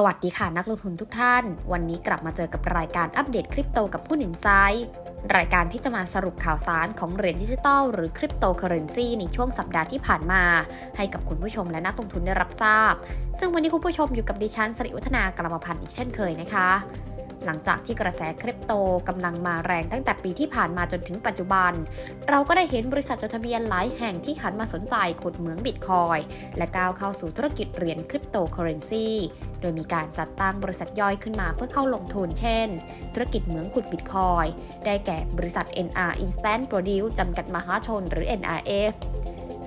สวัสดีค่ะนักลงทุนทุกท่าน วันนี้กลับมาเจอกับรายการอัปเดตคริปโตกับผู้หนินใจรายการที่จะมาสรุปข่าวสารของเหรียญดิจิทัลหรือคริปโตเคอเรนซีในช่วงสัปดาห์ที่ผ่านมา ให้กับคุณผู้ชมและนักลงทุนได้รับทราบ ซึ่งวันนี้คุณผู้ชมอยู่กับดิฉันสริวัฒนากรรมพันธ์อีกเช่นเคยนะคะ หลังจากที่กระแสคริปโตกำลังมาแรงตั้งแต่ปีที่ผ่านมาจนถึงปัจจุบัน เราก็ได้เห็นบริษัทจดทะเบียนหลายแห่งที่หันมาสนใจขุดเหมืองบิตคอยและก้าวเข้าสู่ธุรกิจเหรียญคริปโตเคอเรนซีโดยมีการจัดตั้งบริษัทย่อยขึ้นมาเพื่อเข้าลงทุนเช่น ธุรกิจเหมืองขุดบิตคอยได้แก่บริษัท NR Instant Produce จำกัดมหาชนหรือ NRF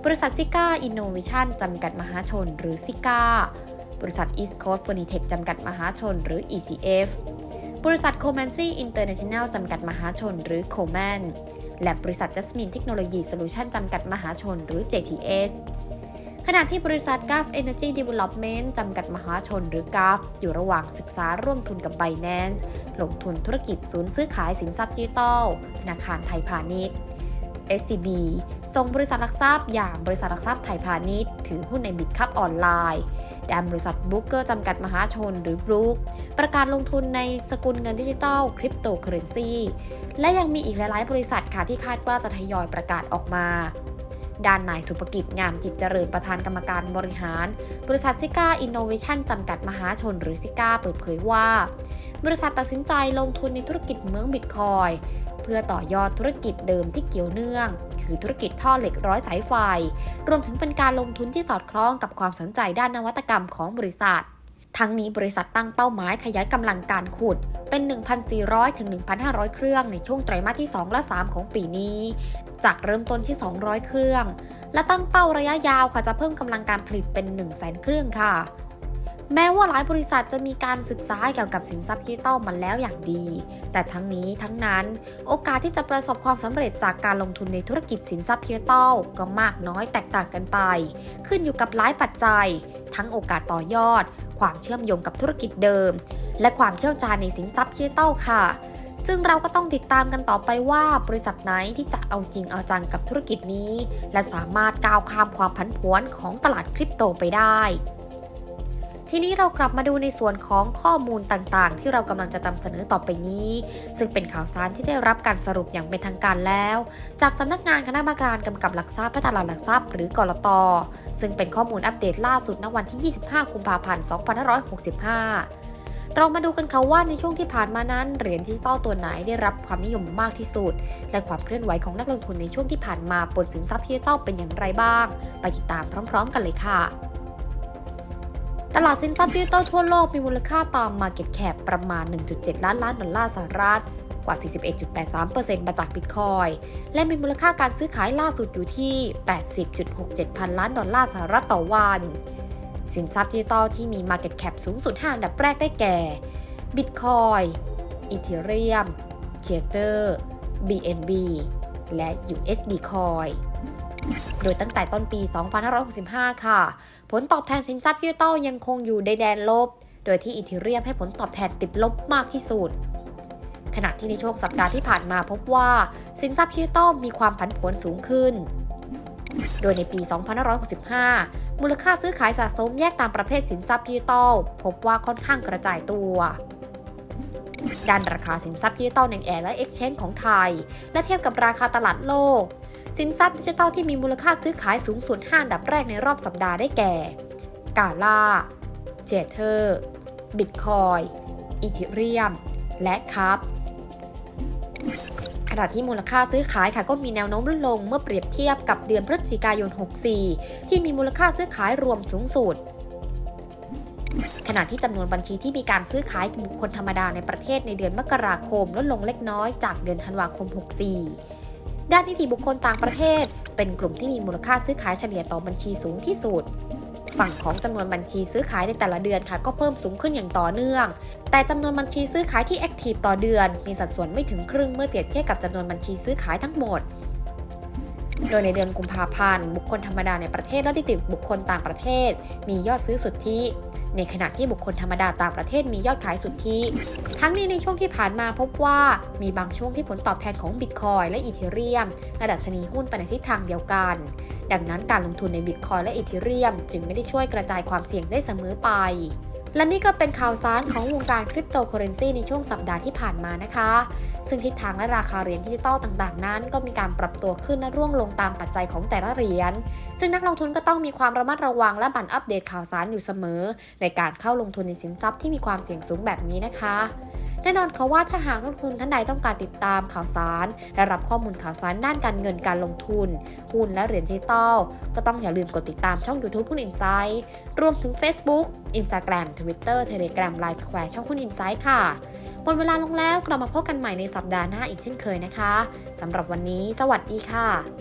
บริษัทซิก้าอินโนเวชันจำกัดมหาชนหรือซิก้าบริษัท East Coast Furnitech จำกัดมหาชนหรือ ECF บริษัทโคแมนซี่อินเตอร์เนชั่นแนลจำกัดมหาชนหรือโคแมนและบริษัทจัสมินเทคโนโลยีโซลูชันจำกัดมหาชนหรือ JTS ขณะที่บริษัท g a f Energy Development จำกัดมหาชนหรือ g a f อยู่ระหว่างศึกษาร่วมทุนกับ Binance ลงทุนธุรกิจศูนย์ซื้อขายสินทรัพย์ดิจิตอลธนาคารไทยพาณิชย์ SCB ส่งบริษัทหลักทรัพย์อย่างบริษัทหลักทรัพย์ไทยพาณิชย์ถือหุ้นในบิตคัพออนไลน์ด้านบริษัทบุ๊กเกอร์จำกัดมหาชนหรือบรูคประกาศลงทุนในสกุลเงินดิจิทัลคริปโตเคอเรนซีและยังมีอีกหลาย ๆ บริษัทค่ะที่คาดว่าจะทยอยประกาศออกมาด้านนายสุภกิจงามจิตเจริญประธานกรรมการบริหาร บริษัทซิก้าอินโนเวชั่นจำกัดมหาชนหรือซิก้าเปิดเผยว่า บริษัทตัดสินใจลงทุนในธุรกิจเมืองบิตคอย เพื่อต่อยอดธุรกิจเดิมที่เกี่ยวเนื่อง คือธุรกิจท่อเหล็กร้อยสายไฟ รวมถึงเป็นการลงทุนที่สอดคล้องกับความสนใจด้านนวัตกรรมของบริษัท ทั้งนี้บริษัทตั้งเป้าหมายขยายกำลังการขุดเป็น 1,400 ถึง 1,500 เครื่องในช่วงไตรมาสที่ 2 และ 3 ของปีนี้ จากเริ่มต้นที่ 200 เครื่อง และตั้งเป้าระยะยาวค่ะจะเพิ่มกำลังการผลิตเป็น 100,000 เครื่องค่ะ แม้ว่าหลายบริษัทจะมีการศึกษาเกี่ยวกับสินทรัพย์ดิจิตอลมาแล้วอย่างดี แต่ทั้งนี้ทั้งนั้นโอกาสที่จะประสบความสำเร็จจากการลงทุนในธุรกิจสินทรัพย์ดิจิตอลก็มากน้อยแตกต่างกันไป ขึ้นอยู่กับหลายปัจจัย ทั้งโอกาสต่อยอด ความเชื่อมโยงกับธุรกิจเดิม และความเชี่ยวชาญในสินทรัพย์ดิจิตอลค่ะซึ่งเราก็ต้องติดตามกันต่อไปว่าบริษัทไหนที่จะเอาจริงเอาจังกับธุรกิจนี้ และสามารถก้าวข้ามความผันผวนของตลาดคริปโตไปได้ ทีนี้เรากลับมาดูในส่วนของข้อมูลต่างๆ ที่เรากำลังจะนำเสนอต่อไปนี้ ซึ่งเป็นข่าวสารที่ได้รับการสรุปอย่างเป็นทางการแล้ว จากสำนักงานคณะกรรมการกำกับหลักทรัพย์และตลาดหลักทรัพย์ หรือกรตซึ่งเป็นข้อมูลอัปเดตล่าสุดณวันที่ 25 กุมภาพันธ์ 2565เรามาดูกันค่ะว่าในช่วงที่ผ่านมานั้นเหรียญดิจิตอลตัวไหนได้รับความนิยมมากที่สุด และความเคลื่อนไหวของนักลงทุนในช่วงที่ผ่านมาบนสินทรัพย์ดิจิตอลเป็นอย่างไรบ้าง ไปติดตามพร้อม ๆ กันเลยค่ะ ตลาดสินทรัพย์ดิจิตอลทั่วโลกมีมูลค่าตาม Market Cap ประมาณ 1.7 ล้านล้านดอลลาร์สหรัฐ กว่า 41.83%มาจากบิตคอย และมีมูลค่าการซื้อขายล่าสุดอยู่ที่ 80.67 พันล้านดอลลาร์สหรัฐต่อวัน สินทรัพย์ดิจิตอลที่มี Market Cap สูงสุด5อันดับแรกได้แก่ Bitcoin Ethereum Tether BNB และ USD Coin โดยตั้งแต่ต้นปี 2565 ค่ะ ผลตอบแทนสินทรัพย์ดิจิตอลยังคงอยู่ในแดนลบ โดยที่อีเทเรียมให้ผลตอบแทนติดลบมากที่สุด ขณะที่ในช่วงสัปดาห์ที่ผ่านมาพบว่า สินทรัพย์ดิจิตอลมีความผันผวนสูงขึ้น โดยในปี 2565 มูลค่าซื้อขายสะสมแยกตามประเภทสินทรัพย์ดิจิตอลพบว่าค่อนข้างกระจายตัวด้านราคาสินทรัพย์ดิจิตอลในแอร์และ Exchange ของไทย และเทียบกับราคาตลาดโลก สินทรัพย์ดิจิทัลที่มีมูลค่าซื้อขายสูงสุด5อันดับแรกในรอบสัปดาห์ได้แก่ กาล่า เจเทอร์ บิตคอยอีเทเรียม และคัพขณะที่มูลค่าซื้อขายค่ะก็มีแนวโน้มลดลงเมื่อเปรียบเทียบกับเดือนพฤศจิกายน 64 ที่มีมูลค่าซื้อขายรวมสูงสุด ขณะที่จำนวนบัญชีที่มีการซื้อขายบุคคลธรรมดาในประเทศในเดือนมกราคมลดลงเล็กน้อยจากเดือนธันวาคม 64 ด้านนิติบุคคลต่างประเทศ เป็นกลุ่มที่มีมูลค่าซื้อขายเฉลี่ยต่อบัญชีสูงที่สุด ฝั่งของจำนวนบัญชีซื้อขายในแต่ละเดือนค่ะก็เพิ่มสูงขึ้นอย่างต่อเนื่อง แต่จำนวนบัญชีซื้อขายที่แอคทีฟต่อเดือน มีสัดส่วนไม่ถึงครึ่งเมื่อเปรียบเทียบกับจำนวนบัญชีซื้อขายทั้งหมดโดยในเดือนกุมภาพันธ์ บุคคลธรรมดาในประเทศและนิติบุคคลต่างประเทศ มียอดซื้อสุทธิ ในขณะที่บุคคลธรรมดาต่างประเทศมียอดขายสุทธิ ทั้งนี้ในช่วงที่ผ่านมาพบว่ามีบางช่วงที่ผลตอบแทนของบิตคอยและอีเทเรียมระดัชนีหุ้นไปในทิศทางเดียวกัน ดังนั้นการลงทุนในบิตคอยและอีเทเรียมจึงไม่ได้ช่วยกระจายความเสี่ยงได้เสมอไป และนี่ก็เป็นข่าวสารของวงการคริปโตเคอเรนซีในช่วงสัปดาห์ที่ผ่านมานะคะ ซึ่งทิศทางและราคาเหรียญดิจิตอลต่างๆ นั้น ก็มีการปรับตัวขึ้นและร่วงลงตามปัจจัยของแต่ละเหรียญ ซึ่งนักลงทุนก็ต้องมีความระมัดระวังและบันอัปเดตข่าวสารอยู่เสมอ ในการเข้าลงทุนในสินทรัพย์ที่มีความเสี่ยงสูงแบบนี้นะคะ แน่นอนค่ะว่าถ้าหากนักลงทุนท่านใดต้องการติดตามข่าวสาร และรับข้อมูลข่าวสารด้านการเงินการลงทุน หุ้นและเหรียญดิจิตอลก็ต้องอย่าลืมกดติดตามช่อง YouTube หุ้นอินไซต์รวมถึง Facebook Instagram Twitter Telegram Line Square ช่องหุ้นอินไซต์ค่ะหมดเวลาลงแล้วกลับมาพบกันใหม่ในสัปดาห์หน้าอีกเช่นเคยนะคะสำหรับวันนี้ สวัสดีค่ะ